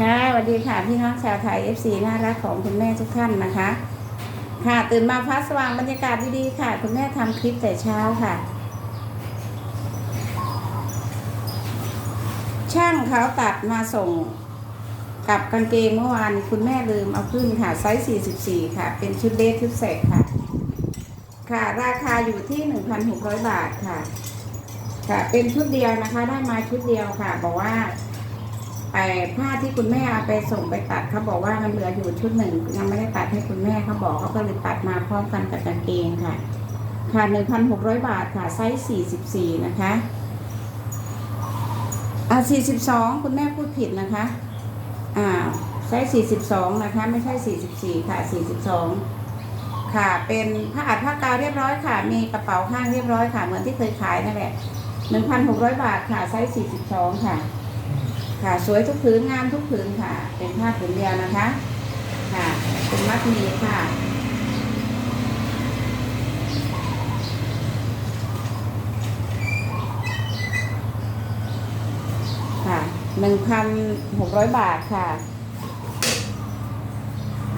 ค่ะสวัสดีค่ะพี่น้องชาวไทย FC น่ารักของคุณแม่ทุกท่านนะคะ ค่ะตื่นมาพักสว่างบรรยากาศดีๆค่ะ คุณแม่ทำคลิปแต่เช้าค่ะ ช่างเขาตัดมาส่งกับกางเกงเมื่อวานคุณแม่ลืมเอาขึ้นค่ะไซส์ 44 ค่ะ เป็นชุดเดทชุดเสกค่ะ ค่ะ ราคาอยู่ที่ 1,600 บาทค่ะ ค่ะ เป็นชุดเดียวนะคะ ได้มาชุดเดียวค่ะ บอกว่า ไอ้ผ้าที่คุณแม่เอาไปส่งไปตัดเขาบอกว่ามันเหลืออยู่ชุดหนึ่งยังไม่ได้ตัดให้คุณแม่เขาบอกเขาก็เลยตัดมาพร้อมกันกับกางเกงค่ะ ค่ะหนึ่งพันหกร้อยบาทค่ะไซส์สี่สิบสี่นะคะอ่าสี่สิบสองคุณแม่พูดผิดนะคะ อ่าไซส์สี่สิบสองนะคะ ไม่ใช่สี่สิบสี่ค่ะสี่สิบสองค่ะ เป็นผ้าอัดผ้ากาวเรียบร้อยค่ะ มีกระเป๋าข้างเรียบร้อยค่ะ เหมือนที่เคยขายนั่นแหละหนึ่งพันหกร้อยบาทค่ะไซส์สี่สิบสองค่ะ ค่ะสวยทุกผืนงามทุกผืนค่ะ เป็นผ้าผืนเดียวนะคะ ค่ะเป็นมัดมีค่ะค่ะหนึ่งพันหกร้อยบาทค่ะ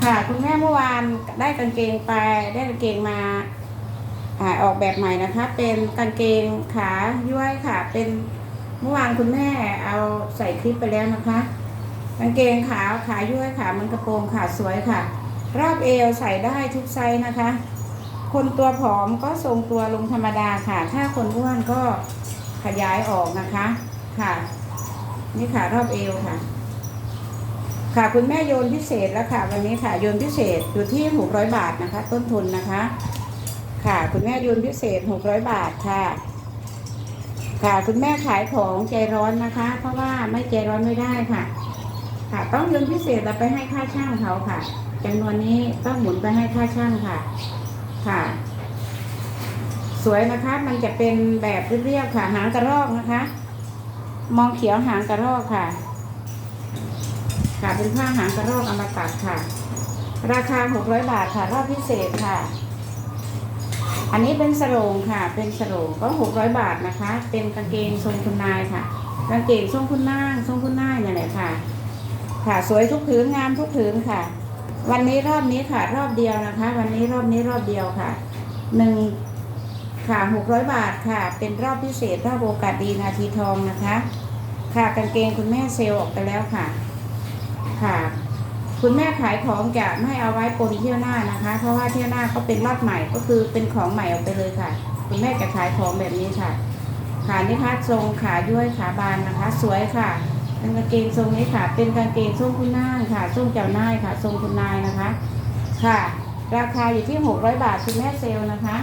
ค่ะคุณแม่เมื่อวานได้กางเกงไปได้กางเกงมาอ่าออกแบบใหม่นะคะ เป็นกางเกงขาย้วยค่ะ เป็น เมื่อวานคุณแม่เอาใส่คลิปไปแล้วนะคะกางเกงขาวขาย้วยค่ะมันกระโปรงขาสวยค่ะ รอบเอวใส่ได้ทุกไซส์นะคะ คนตัวผอมก็ทรงตัวลงธรรมดาค่ะ ถ้าคนอ้วนก็ขยายออกนะคะค่ะ นี่ค่ะรอบเอวค่ะ ค่ะคุณแม่โยนพิเศษแล้วค่ะ วันนี้ค่ะโยนพิเศษอยู่ที่หกร้อยบาทนะคะ ต้นทุนนะคะ ค่ะคุณแม่โยนพิเศษหกร้อยบาทค่ะ ค่ะคุณแม่ขายของใจร้อนนะคะ เพราะว่าไม่ใจร้อนไม่ได้ค่ะ ค่ะ ต้องโยนพิเศษเราไปให้ค่าช่างเขาค่ะจำนวนนี้ต้องหมุนไปให้ค่าช่างค่ะ ค่ะ สวยนะคะ มันจะเป็นแบบเรียบๆค่ะ หางกระรอกนะคะ มองเขียวหางกระรอกค่ะ ค่ะเป็นผ้าหางกระรอกอมตะค่ะ ราคา600บาทค่ะรอบพิเศษค่ะ อันนี้เป็นสโรงค่ะ เป็นสโรงก็600บาทนะคะ เป็นกางเกงทรงคุณนายค่ะ กางเกงทรงคุณนางทรงคุณนายนี่แหละค่ะ ค่ะสวยทุกผืนงามทุกผืนค่ะ วันนี้รอบนี้ค่ะ รอบเดียวนะคะ วันนี้รอบนี้รอบเดียวค่ะหนึ่งค่ะ600บาทค่ะ เป็นรอบพิเศษรอบโอกาสดีนาทีทองนะคะ ค่ะกางเกงคุณแม่เซลล์ออกไปแล้วค่ะ ค่ะ คุณแม่ขายของจะไม่เอาไว้ปนเที่ยวหน้านะคะ เพราะว่าเที่ยวหน้าก็เป็นรอบใหม่ก็คือเป็นของใหม่ออกไปเลยค่ะ คุณแม่จะขายของแบบนี้ค่ะขานี่ค่ะทรงขาย้วยขาบานนะคะ สวยค่ะกางเกงทรงนี้ค่ะ เป็นกางเกงทรงคุณนางค่ะทรงเจ้านายค่ะ ทรงคุณนายนะคะ ค่ะ ราคาอยู่ที่ 600 บาทคุณแม่เซลนะคะ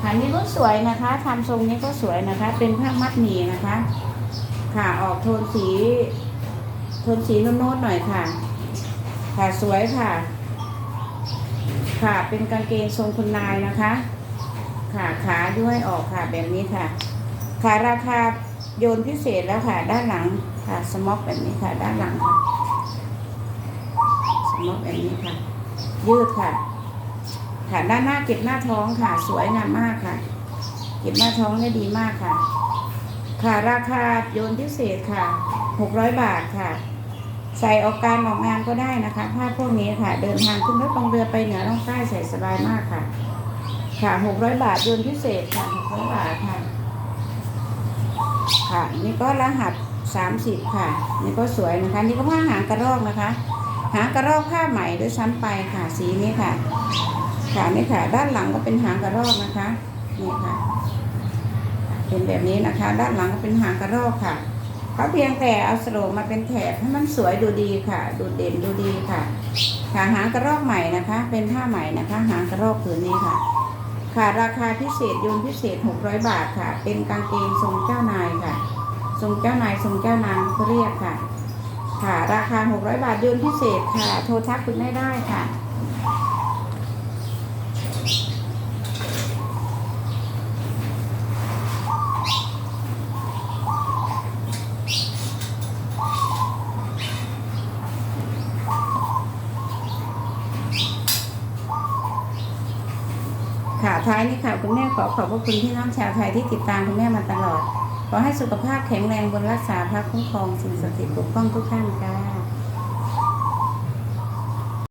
ขานี้ก็สวยนะคะทำทรงนี้ก็สวยนะคะ เป็นผ้ามัดหมี่นะคะ ค่ะออกโทนสี โทนสีโน้ตๆหน่อยค่ะ ค่ะสวยค่ะ ค่ะเป็นกางเกงทรงคุณนายนะคะ ค่ะขาด้วยออกค่ะแบบนี้ค่ะ ค่ะราคาโยนพิเศษแล้วค่ะ ด้านหลังค่ะสม็อกแบบนี้ค่ะ ด้านหลังค่ะสม็อกแบบนี้ค่ะ ยืดค่ะ ค่ะด้านหน้าเก็บหน้าท้องค่ะ สวยงามมากค่ะ เก็บหน้าท้องได้ดีมากค่ะ ค่ะราคาโยนพิเศษค่ะหกร้อยบาทค่ะ ใส่ออกการออกงานก็ได้นะคะผ้าพวกนี้ค่ะ เดินทางขึ้นรถลงเรือไปเหนือล่องใต้ใส่สบายมากค่ะ ค่ะหกร้อยบาทยนพิเศษค่ะหกร้อยบาทค่ะค่ะนี่ก็รหัสสามสิบค่ะ นี่ก็สวยนะคะ นี่ก็ผ้าหางกระรอกนะคะ หางกระรอกผ้าใหม่ด้วยซ้ำไปค่ะ สีนี้ค่ะ ค่ะนี่ค่ะ ด้านหลังก็เป็นหางกระรอกนะคะนี่ค่ะเป็นแบบนี้นะคะ ด้านหลังก็เป็นหางกระรอกค่ะ เขาเพียงแต่เอาสโลมาเป็นแถบให้มันสวยดูดีค่ะ ดูเด่นดูดีค่ะค่ะหางกระรอกใหม่นะคะ เป็นผ้าใหม่นะคะ หางกระรอกผืนนี้ค่ะ ค่ะราคาพิเศษยนพิเศษ 600 บาทค่ะ เป็นกางเกงทรงเจ้านายค่ะ ทรงเจ้านายทรงเจ้านางเขาเรียกค่ะ ค่ะ ราคา 600 บาทยนพิเศษค่ะ โทรทักคุณได้ได้ค่ะ ท้ายนี้ค่ะคุณแม่ขอขอบพระคุณพี่น้องชาวไทยที่ติดตามคุณแม่มาตลอด ขอให้สุขภาพแข็งแรงบนรักษาพระคุ้มครองสิ่งศักดิ์สิทธิ์ปกป้องทุกท่านค่ะ